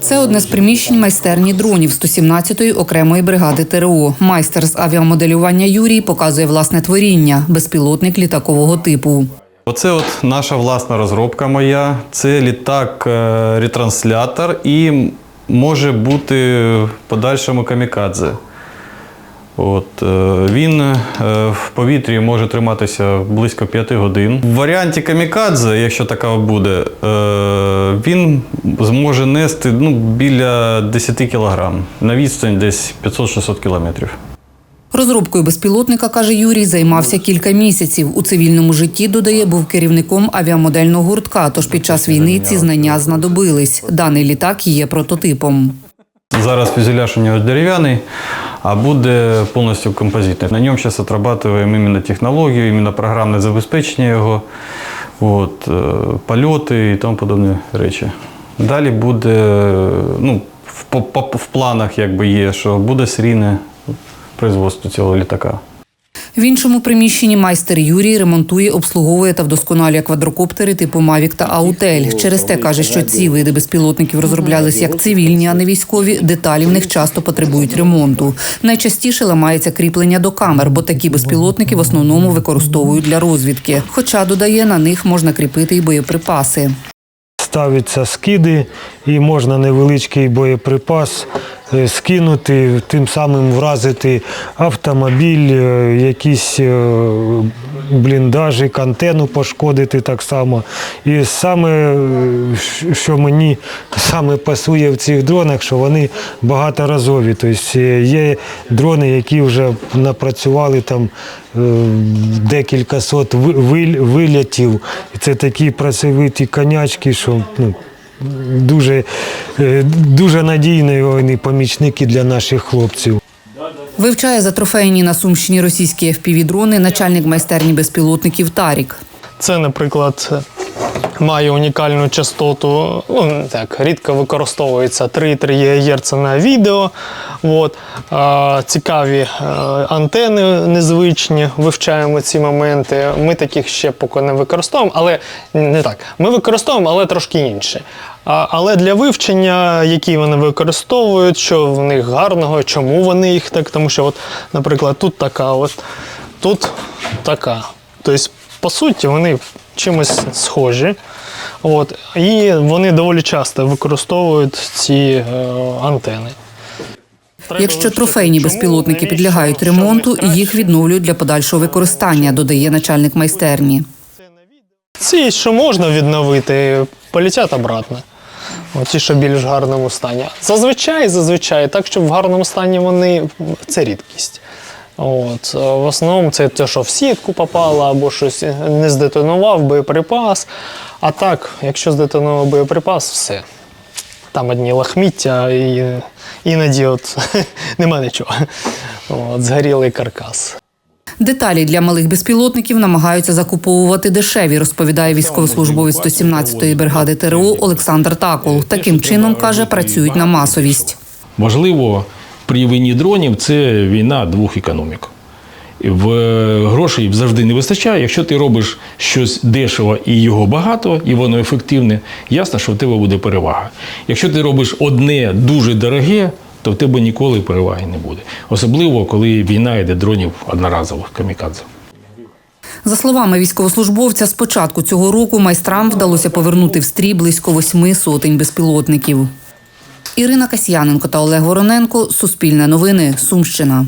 Це одне з приміщень майстерні дронів 117-ї окремої бригади ТРО. Майстер з авіамоделювання Юрій показує власне творіння безпілотник літакового типу. Оце от наша власна розробка моя. Це літак е, ретранслятор і може бути в подальшому камікадзе. От, е, він е, в повітрі може триматися близько 5 годин. В варіанті камікадзе, якщо така буде, е, він зможе нести ну, біля 10 кг на відстань десь 500-600 кілометрів. Розробкою безпілотника, каже Юрій, займався кілька місяців. У цивільному житті, додає, був керівником авіамодельного гуртка, тож під час війни ці знання знадобились. Даний літак є прототипом. Зараз фюзеляж у нього дерев'яний, а буде повністю композитний. На ньому зараз отрабатуємо іменно технологію, іменно програмне забезпечення його, от, е, польоти і тому подобні речі. Далі буде, ну, в, в планах якби є, що буде серійне производство цього літака. В іншому приміщенні майстер Юрій ремонтує, обслуговує та вдосконалює квадрокоптери типу Мавік та Аутель. Через те каже, що ці види безпілотників розроблялись як цивільні, а не військові. Деталі в них часто потребують ремонту. Найчастіше ламається кріплення до камер, бо такі безпілотники в основному використовують для розвідки. Хоча додає, на них можна кріпити й боєприпаси. ставляться скиди, і можна невеличкий боєприпас скинути, тим самим вразити автомобіль, е, якісь е, бліндажик, антенну пошкодити так само. І саме, е, що мені саме пасує в цих дронах, що вони багаторазові. Тобто е, є дрони, які вже напрацювали там е, декілька сот ви- вилятів. Це такі працьовиті конячки, що ну, дуже, е, дуже надійні вони помічники для наших хлопців. Вивчає за трофейні на Сумщині російські FPV-дрони начальник майстерні безпілотників Тарік. Це, наприклад, має унікальну частоту, ну так, рідко використовується 3,3 ГГц на відео. От. Цікаві е, антени незвичні, вивчаємо ці моменти. Ми таких ще поки не використовуємо, але не так. Ми використовуємо, але трошки інше. Але для вивчення, які вони використовують, що в них гарного, чому вони їх так, тому що, от, наприклад, тут така, от, тут така. Тобто, по суті, вони чимось схожі. От, і вони доволі часто використовують ці е, антени. Якщо трофейні безпілотники підлягають ремонту, їх відновлюють для подальшого використання, додає начальник майстерні. Ці, що можна відновити, полетять обратно. Ті, що в більш гарному стані. Зазвичай, зазвичай, так, щоб в гарному стані вони це рідкість. От, е, в основному це те, що в сітку попало, або щось не здетонував боєприпас. А так, якщо здетонував боєприпас, все. Там одні лахміття і іноді от, нема нічого. От, згорілий каркас. Деталі для малих безпілотників намагаються закуповувати дешеві, розповідає військовослужбовець 117-ї бригади ТРО Олександр Такол. Таким чином каже, працюють на масовість. Можливо, при війні дронів це війна двох економік. В грошей завжди не вистачає. Якщо ти робиш щось дешево і його багато, і воно ефективне, ясно, що в тебе буде перевага. Якщо ти робиш одне дуже дороге, то в тебе ніколи переваги не буде. Особливо, коли війна йде дронів одноразових камікадзе. За словами військовослужбовця, з початку цього року майстрам вдалося повернути в стрій близько восьми сотень безпілотників. Ірина Касьяненко та Олег Вороненко Суспільне новини. Сумщина.